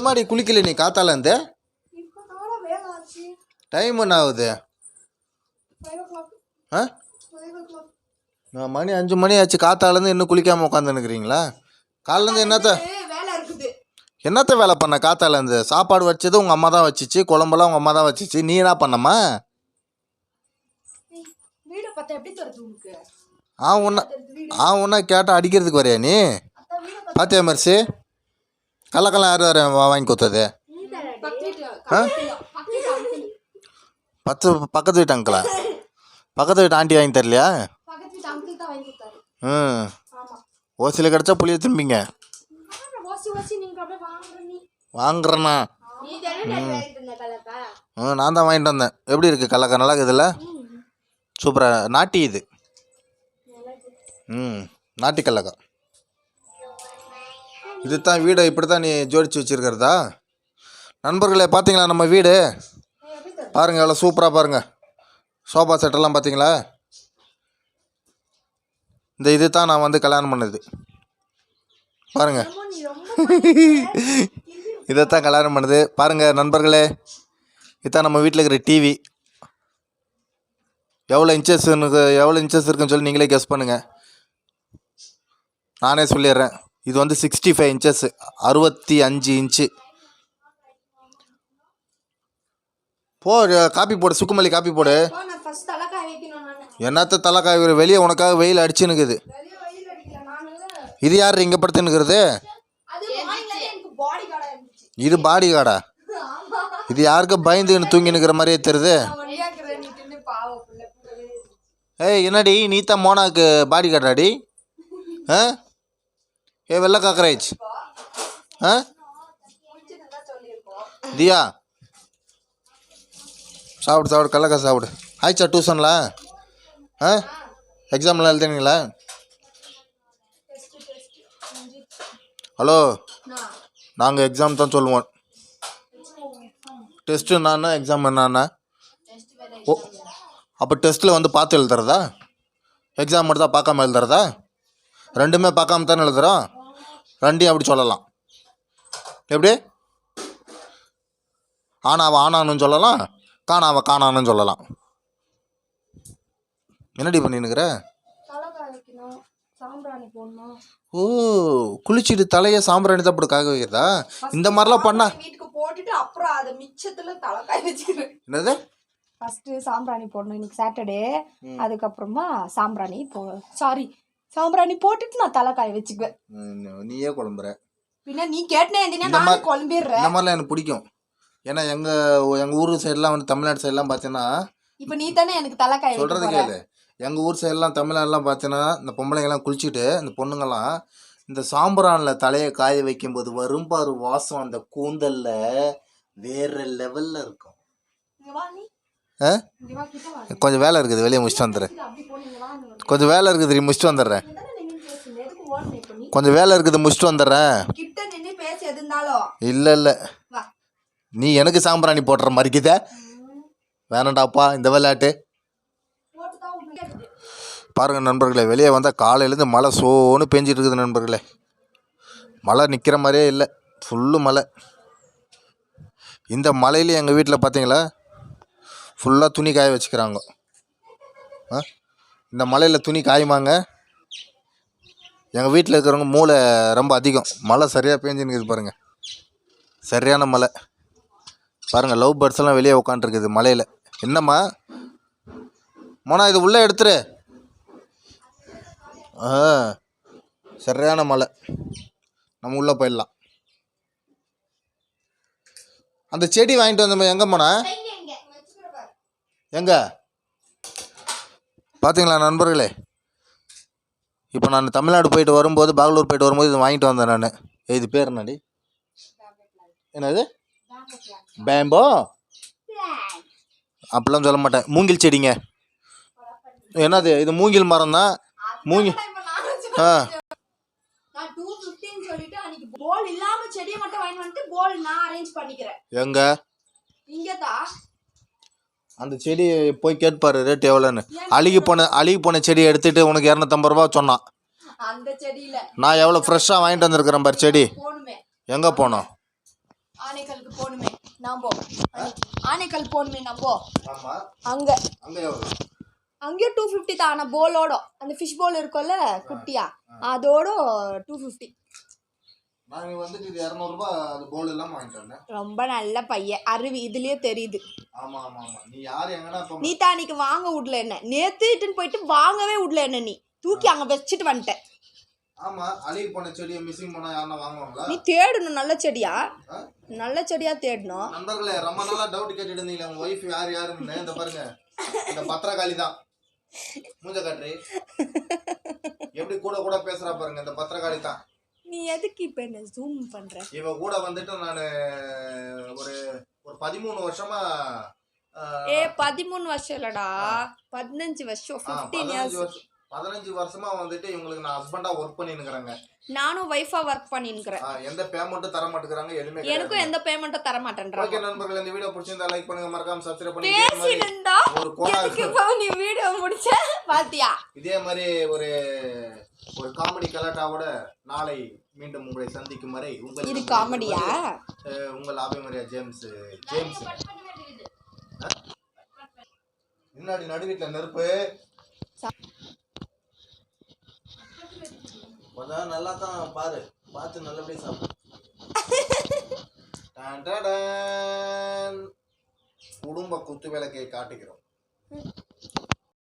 மாதிரி குளிக்கல நீ காத்தால இருந்து டைம் என்ன ஆகுது? ஆ? நான் மணி அஞ்சு மணி ஆச்சு. காத்தாலேருந்து இன்னும் குளிக்காமல் உட்காந்துன்னுக்குறீங்களா காலையிலேருந்து என்னத்த? என்னத்த வேலை பண்ண காத்தாலேருந்து? சாப்பாடு வச்சது உங்கள் அம்மா தான் வச்சிச்சு குழம்பெல்லாம் உங்கள் அம்மா தான் வச்சிச்சு. நீ என்ன பண்ணம்மா? ஆ உன்ன ஆ உன்ன கேட்டால் அடிக்கிறதுக்கு வரையா நீ? பாத்தியா மெர்சி கள்ளக்கெல்லாம் யார் வர வாங்கி கொடுத்தது? uncle. பத்து பக்கத்து வீட்டு அங்கிளா? பக்கத்து வீட்டு ஆண்டி வாங்கி தரலையா? ம் ஓசியில் கிடச்சா புளிய திரும்பிங்க. வாங்குறேண்ணா கலக்கா ம். நான் தான் வாங்கிட்டு வந்தேன். எப்படி இருக்குது கல்லக்கா நல்லா இருக்குதுல்ல சூப்பராக நாட்டி இது. ம். நாட்டி கல்லக்கா இது தான் வீடை இப்படி தான் நீ ஜோடிச்சு வச்சுருக்கிறதா? நண்பர்களே பார்த்தீங்களா நம்ம வீடு? பாருங்கள் எவ்வளோ சூப்பராக பாருங்கள் சோஃபா செட்டெல்லாம் பார்த்தீங்களா இந்த இது தான் நான் வந்து கல்யாணம் பண்ணது. பாருங்கள் இதைத்தான் கல்யாணம் பண்ணுது. பாருங்கள் நண்பர்களே இதுதான் நம்ம வீட்டில் இருக்கிற டிவி எவ்வளோ இன்ச்சஸ் எவ்வளோ இன்ச்சஸ் இருக்குன்னு சொல்லி நீங்களே கெஸ் பண்ணுங்கள் நானே சொல்லிடுறேன். இது வந்து சிக்ஸ்டி ஃபைவ் இன்ச்சஸ் அறுபத்தி அஞ்சு இன்ச்சு போ காப்பி போடு சுக்குமல்லி காப்பி போடு. போ, நான் ஃபர்ஸ்ட் தலைக்காய் வைக்கணும் நானு. என்னத்த தலை காய்கறி வெளியே உனக்காக வெயில் அடிச்சுன்னுக்குது. வெளியே வெயில் அடிக்கல நானு. இது யார் இங்கே படுத்துன்னுக்குறது? அது வாங்கினாலே எனக்கு பாடி கார்டா இருந்துச்சு. இது பாடி காடா இது யாருக்கு பயந்துன்னு தூங்கி நிற்கிற மாதிரியே தெரியுது? ஏய் என்னடி நீ தான் மோனாக்கு பாடி காட்டாடி ஆ? ஏ வெள்ளை காக்கரேஜ் ஆ? தியா. சாப்பிடு சாப்பிடு கல்லக்கா சாப்பிடு. ஆயிடுச்சா டியூஷனில் ஆ? எக்ஸாம்லாம் எழுதுனீங்களா? ஹலோ நாங்கள் எக்ஸாம் தான் சொல்லுவோம். டெஸ்ட்டு என்னன்னா எக்ஸாம் என்னன்னா? ஓ அப்போ டெஸ்ட்டில் வந்து பார்த்து எழுதுறதா? எக்ஸாம் மட்டும் தான் பார்க்காம எழுதுறதா? ரெண்டுமே பார்க்காம தானே எழுதுகிறோம் ரெண்டையும் அப்படி சொல்லலாம். எப்படி? ஆனாவை ஆனான்னு சொல்லலாம் காணாவை காணான்னு சொல்லலாம். என்னடி பண்ணினுக்கிற? ஓ குளிச்சுட்டு தலையை சாம்பிராணி தான் போட்டு காக வைக்கிறதா? இந்த மாதிரிலாம் பண்ணா போட்டுட்டு அப்புறம் அதை மிச்சத்துல தலைக்காய் வச்சுக்கிறேன் என்னது? ஃபர்ஸ்ட் சாம்பிராணி போடணும் இன்னைக்கு சாட்டர்டே அதுக்கப்புறமா சாம்பிராணி போ சாரி சாம்பிராணி போட்டுட்டு நான் தலைக்காய வச்சுக்குவேன். ம், நீயே குழம்புற. பின்ன நீ கேட்டனே நானும் மாதிரி- குழம்பிடுறேன். இந்த மாதிரிலாம் எனக்கு பிடிக்கும். ஏன்னா எங்கள் எங்கள் ஊர் சைடெலாம் வந்து தமிழ்நாடு சைடெலாம் பார்த்தீங்கன்னா இப்போ நீ தானே எனக்கு தலைக்காய வைக்க சொல்கிறது போற. கேளு. எங்கள் ஊர் சைடெலாம் தமிழ்நாடுலாம் பார்த்தீங்கன்னா இந்த பொம்பளைங்கெல்லாம் குளிச்சுட்டு இந்த பொண்ணுங்கெல்லாம் இந்த சாம்பிரானில் தலையை காய வைக்கும்போது வரும் பாரு வாசம் அந்த கூந்தல்ல வேற லெவலில் இருக்கும். இங்க வா நீ ஆ? கொஞ்சம் வேலை இருக்குது வெளியே முடிச்சுட்டு வந்துடுறேன். கொஞ்சம் வேலை இருக்குது முடிச்சுட்டு வந்துடுறேன். கொஞ்சம் வேலை இருக்குது முடிச்சுட்டு வந்துடுறேன். இல்லை இல்லை. நீ எனக்கு சாம்பிராணி போடுற மாதிரிக்குதே வேணாண்டாப்பா இந்த விளையாட்டு. பாருங்கள் நண்பர்களே வெளியே வந்தால் காலையிலேருந்து மழை சோன்னு பெஞ்சிட்டு இருக்குது நண்பர்களே. மழை நிற்கிற மாதிரியே இல்லை. ஃபுல்லு மழை. இந்த மழையில எங்கள் வீட்டில் பார்த்தீங்களா? ஃபுல்லாக துணி காய வச்சுக்கிறாங்க. ஆ? இந்த மலையில் துணி காயுமாங்க? எங்கள் வீட்டில் இருக்கிறவங்க மூளை ரொம்ப அதிகம். மழை சரியாக பேஞ்சுன்னு பாருங்கள் சரியான மழை. பாருங்கள் லவ் பேர்ட்ஸ் எல்லாம் வெளியே உட்காந்துருக்குது மலையில். என்னம்மா? மோனா இது உள்ளே எடுத்துரு. ஆ சரியான மழை. நம்ம உள்ளே போயிடலாம். அந்த செடி வாங்கிட்டு வந்தோம் எங்கே போனால் இங்க இங்க வச்சுக்கிற பாரு எங்க? பார்த்தீங்களா நண்பர்களே? இப்போ நான் தமிழ்நாடு போயிட்டு வரும்போது பெங்களூர் போயிட்டு வரும்போது இது வாங்கிட்டு வந்தேன் நான். இது பேர் என்னடி? என்னது? பேம்போ? அப்படிலாம் சொல்ல மாட்டேன். மூங்கில் செடிங்க. என்னது? இது மூங்கில் மரம் தான் மூங்கில் ஆ. நான் டூ ஃபிஃப்டின்னு சொல்லிட்டு அன்னைக்கு போல் இல்லாம செடியை மட்டும் வாங்கி வந்துட்டு போல் நான் அரேஞ்ச் பண்ணிக்கிறேன். எங்க? இங்க அந்த செடி போய் கேட்பாரு ரேட் எவ்வளோன்னு? அழுகி போன அழுகி போன செடியை எடுத்துட்டு உனக்கு இரநூத்தம்பது ரூபா சொன்னான். அந்த செடியில. நான் எவ்வளோ ஃப்ரெஷ்ஷாக வாங்கிட்டு வந்திருக்கிறேன் பாரு செடி. போகணுமே எங்கே போனோம்? ஆனைக்கலுக்கு போகணுமே நம்போ ஆனைக்கல் போகணுமே நம்போ ஆமாம் அங்க. அங்கே அங்கேயும் டூ ஃபிஃப்டி தான். ஆனால் போலோட அந்த ஃபிஷ் போல் இருக்கும்ல குட்டியா. அதோட டூ ஃபிஃப்டி நாங்கள் வந்துட்டு இது இரநூறுபா அது போல் இல்லாமல் வாங்கிட்டு வந்தேன். ரொம்ப நல்ல பையன். அருவி இதுலயே தெரியுது. ஆமாம் ஆமாம் ஆமாம் நீ யார் எங்கன்னா இப்போ நீ தான் அன்னைக்கு வாங்க விடல என்ன? நேத்து இட்டுன்னு போயிட்டு வாங்கவே விடல என்ன நீ? தூக்கி அங்க வச்சுட்டு வந்துட்ட ஆமாம் அழுகி போன செடியை மிஸ்ஸிங் பண்ணால் யாருன்னா வாங்குவாங்களா? நீ தேடணும் நல்ல செடியா? நல்ல செடியா தேடணும். நண்பர்களே ரொம்ப நாளா டவுட் கேட்டுட்டு இருந்தீங்களே உங்க ஒய்ஃப் யார் யாருன்னு. இந்த பாருங்க இந்த பத்திரகாளி தான். மூஞ்ச காட்டுறி. எப்படி கூட கூட பேசுறா பாருங்க இந்த பத்திரகாளி தான். நீ எதுக்கு இப்ப என்ன ஜூம் பண்ற? இவ கூட வந்துட்டு நான் ஒரு ஒரு பதிமூணு வருஷமா ஏ பதிமூணு வருஷம் இல்லடா. பதினஞ்சு வருஷம் ஃபிஃப்டீன் இயர்ஸ் பதினஞ்சு வருஷமா வந்துட்டு இவங்களுக்கு நான் ஹஸ்பண்டா ஒர்க் பண்ணிருக்கிறேங்க நானும் ஒய்ஃபா ஒர்க் பண்ணிருக்கிறேன் எந்த பேமெண்ட்டும் தர மாட்டேங்கிறாங்க எதுவுமே எனக்கும் எந்த பேமெண்ட்டும் தர மாட்டேன்றாங்க ஓகே நண்பர்கள் இந்த வீடியோ பிடிச்சிருந்தா லைக் பண்ணுங்க மறக்காம சப்ஸ்கிரைப் பண்ணி இதே மாதிரி பேசியிருந்தா ஒரு கோணா நீ வீடியோ முடிச்ச? பாத்தியா? இதே மாதிரி ஒரு ஒரு காமெடி கலாட்டாவோட நாளை மீண்டும் உங்களை சந்திக்கும் வரை உங்கள் இது காமெடியா உங்கள் ஆபிமரியா ஜேம்ஸ் ஜேம்ஸ்? முன்னாடி நடுவீட்டில் நெருப்பு. அதான் நல்லா தான் பாரு. பார்த்து நல்லபடியாக சாப்பிடு. குடும்ப குத்து விளக்கை காட்டுகிறோம்.